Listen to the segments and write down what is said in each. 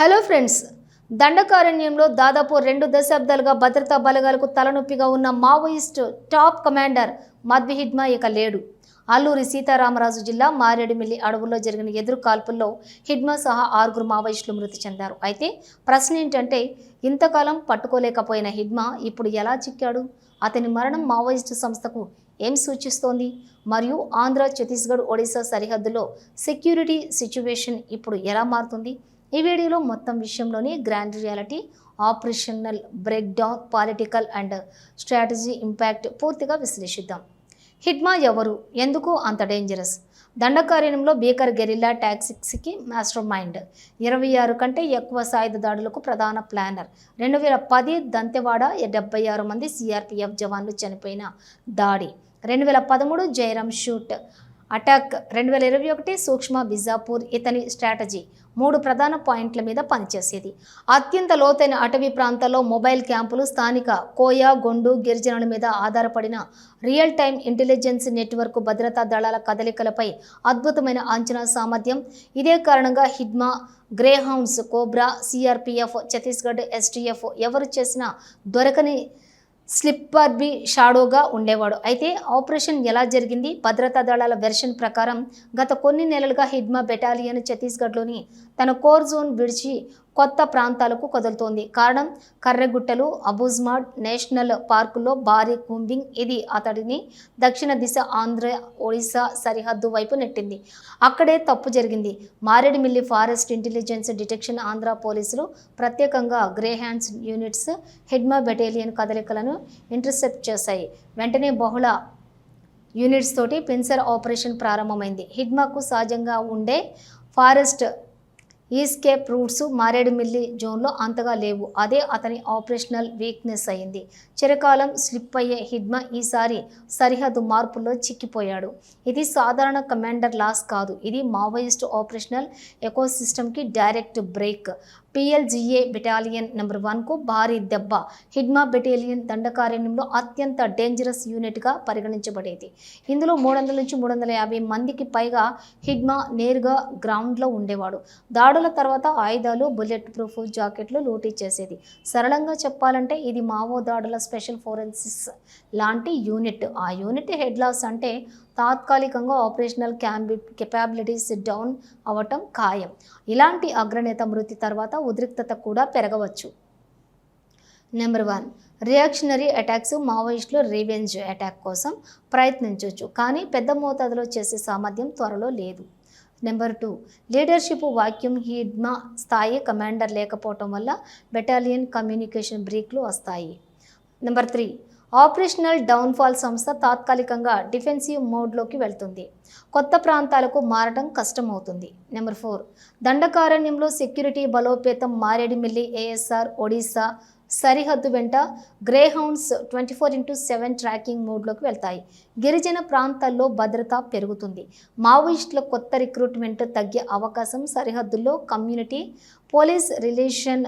Hello friends దండకారణ్యంలో దాదాపు రెండు దశాబ్దాలుగా భద్రతా బలగాలకు తలనొప్పిగా ఉన్న Maoist top commander Madvi Hidma ఇక లేడు. అల్లూరి సీతారామరాజు జిల్లా మారేడుమిల్లి అడవుల్లో జరిగిన ఎదురు కాల్పుల్లో హిడ్మా సహా ఆరుగురు మావోయిస్టులు మృతి చెందారు. అయితే ప్రశ్న ఏంటంటే ఇంతకాలం పట్టుకోలేకపోయిన హిడ్మా ఇప్పుడు ఎలా చిక్కాడు? అతని మరణం మావోయిస్టు సంస్థకు ఏం సూచిస్తోంది? మరియు ఆంధ్ర ఛత్తీస్గఢ్ ఒడిశా సరిహద్దులో సెక్యూరిటీ సిచ్యువేషన్ ఇప్పుడు ఎలా మారుతుంది? ఈ వీడియోలో మొత్తం విషయంలోని grand reality operational breakdown political and strategy impact పూర్తిగా విశ్లేషిద్దాం. హిడ్మా ఎవరు? ఎందుకు అంత డేంజరస్ దండకారణ్యంలో బీకర్ గెరిల్లా టాక్సిక్స్కి మాస్టర్ మైండ్ ఇరవై ఆరు కంటే ఎక్కువ సాయుధ దాడులకు ప్రధాన ప్లానర్ రెండు వేల పది దంతెవాడ డెబ్బై ఆరు మంది సిఆర్పిఎఫ్ జవాన్లు చనిపోయిన దాడి. రెండు వేల పదమూడు జయరామ్ షూట్ అటాక్ రెండు వేల ఇరవై ఒకటి సూక్ష్మ బిజాపూర్ ఇతని స్ట్రాటజీ మూడు ప్రధాన పాయింట్ల మీద పనిచేసేది. అత్యంత లోతైన అటవీ ప్రాంతాల్లో మొబైల్ క్యాంపులు స్థానిక కోయా గొండు గిరిజనుల మీద ఆధారపడిన రియల్ టైం ఇంటెలిజెన్స్ నెట్వర్క్ భద్రతా దళాల కదలికలపై అద్భుతమైన అంచనా సామర్థ్యం. ఇదే కారణంగా Hidma Greyhounds Cobra CRPF Chhattisgarh STF ఎవరు చేసినా దొరకని స్లిప్పర్ బి షాడోగా ఉండేవాడు. అయితే ఆపరేషన్ ఎలా జరిగింది? భద్రతా దళాల వెర్షన్ ప్రకారం గత కొన్ని నెలలుగా హిడ్మా బెటాలియన్ ఛత్తీస్గఢ్లోని తన కోర్ జోన్ విడిచి కొత్త ప్రాంతాలకు కదులుతోంది. కారణం కర్రెగుట్టలు అబుజ్మాడ్ నేషనల్ పార్కులో భారీ కూంబింగ్. ఇది అతడిని దక్షిణ దిశ ఆంధ్ర ఒడిశా సరిహద్దు వైపు నెట్టింది. అక్కడే తప్పు జరిగింది. Maredumilli forest intelligence detection Andhra పోలీసులు ప్రత్యేకంగా Greyhounds units Hidma battalion కదలికలను ఇంటర్సెప్ట్ చేశాయి. వెంటనే బహుళ యూనిట్స్ తోటి పిన్సర్ ఆపరేషన్ ప్రారంభమైంది. హిడ్మాకు సహజంగా ఉండే ఫారెస్ట్ ఈస్కేప్ రూట్స్ మారేడుమిల్లి జోన్లో అంతగా లేవు. అదే అతని ఆపరేషనల్ వీక్నెస్ అయింది. చిరకాలం స్లిప్ అయ్యే హిడ్మ ఈసారి సరిహద్దు మార్పుల్లో చిక్కిపోయాడు. ఇది సాధారణ కమాండర్ లాస్ కాదు. ఇది Maoist operational ఎకోసిస్టమ్కి direct break PLGA battalion number వన్కు భారీ దెబ్బ. హిడ్మా బెటాలియన్ దండకారణ్యంలో అత్యంత డేంజరస్ యూనిట్గా పరిగణించబడేది. ఇందులో మూడు వందల నుంచి మూడు వందల యాభై మందికి పైగా హిడ్మా నేరుగా గ్రౌండ్లో ఉండేవాడు. దాడుల తర్వాత ఆయుధాలు బుల్లెట్ ప్రూఫ్ జాకెట్లు లూటీ చేసేది. సరళంగా చెప్పాలంటే ఇది మావో దాడుల స్పెషల్ ఫోరెన్సిస్ లాంటి యూనిట్. ఆ యూనిట్ హెడ్ లాస్ అంటే తాత్కాలికంగా ఆపరేషనల్ క్యాంబి కెపాబిలిటీస్ డౌన్ అవటం ఖాయం. ఇలాంటి అగ్రనేత మృతి తర్వాత ఉద్రిక్తత కూడా పెరగవచ్చు. నెంబర్ వన్ రియాక్షనరీ అటాక్స్ మావోయిస్టులు రివెంజ్ అటాక్ కోసం ప్రయత్నించవచ్చు కానీ పెద్ద మోతాదులో చేసే సామర్థ్యం త్వరలో లేదు. Number two leadership vacuum Hidma స్థాయి కమాండర్ లేకపోవటం వల్ల బెటాలియన్ కమ్యూనికేషన్ బ్రేక్లు వస్తాయి. నెంబర్ త్రీ ఆపరేషనల్ డౌన్ఫాల్ సంస్థ తాత్కాలికంగా డిఫెన్సివ్ మోడ్లోకి వెళ్తుంది. కొత్త ప్రాంతాలకు మారడం కష్టమవుతుంది. Number four. దండకారణ్యంలో సెక్యూరిటీ బలోపేతం మారేడుమిల్లి ఏఎస్ఆర్ ఒడిశా సరిహద్దు వెంట Greyhounds twenty four into seven tracking మోడ్లోకి వెళ్తాయి. గిరిజన ప్రాంతాల్లో భద్రత పెరుగుతుంది. మావోయిస్టుల కొత్త రిక్రూట్మెంట్ తగ్గే అవకాశం సరిహద్దుల్లో కమ్యూనిటీ పోలీస్ రిలేషన్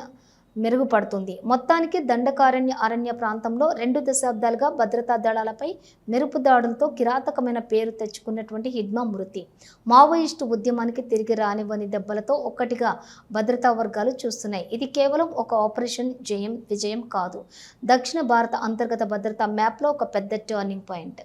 మెరుగుపడుతుంది. మొత్తానికి దండకారణ్య అరణ్య ప్రాంతంలో రెండు దశాబ్దాలుగా భద్రతా దళాలపై మెరుపు దాడులతో కిరాతకమైన పేరు తెచ్చుకున్నటువంటి హిడ్మా మృతి మావోయిస్టు ఉద్యమానికి తిరిగి రానివ్వని దెబ్బలతో ఒక్కటిగా భద్రతా వర్గాలు చూస్తున్నాయి. ఇది కేవలం ఒక ఆపరేషన్ జయం విజయం కాదు. దక్షిణ భారత అంతర్గత భద్రతా మ్యాప్లో ఒక పెద్ద టర్నింగ్ పాయింట్.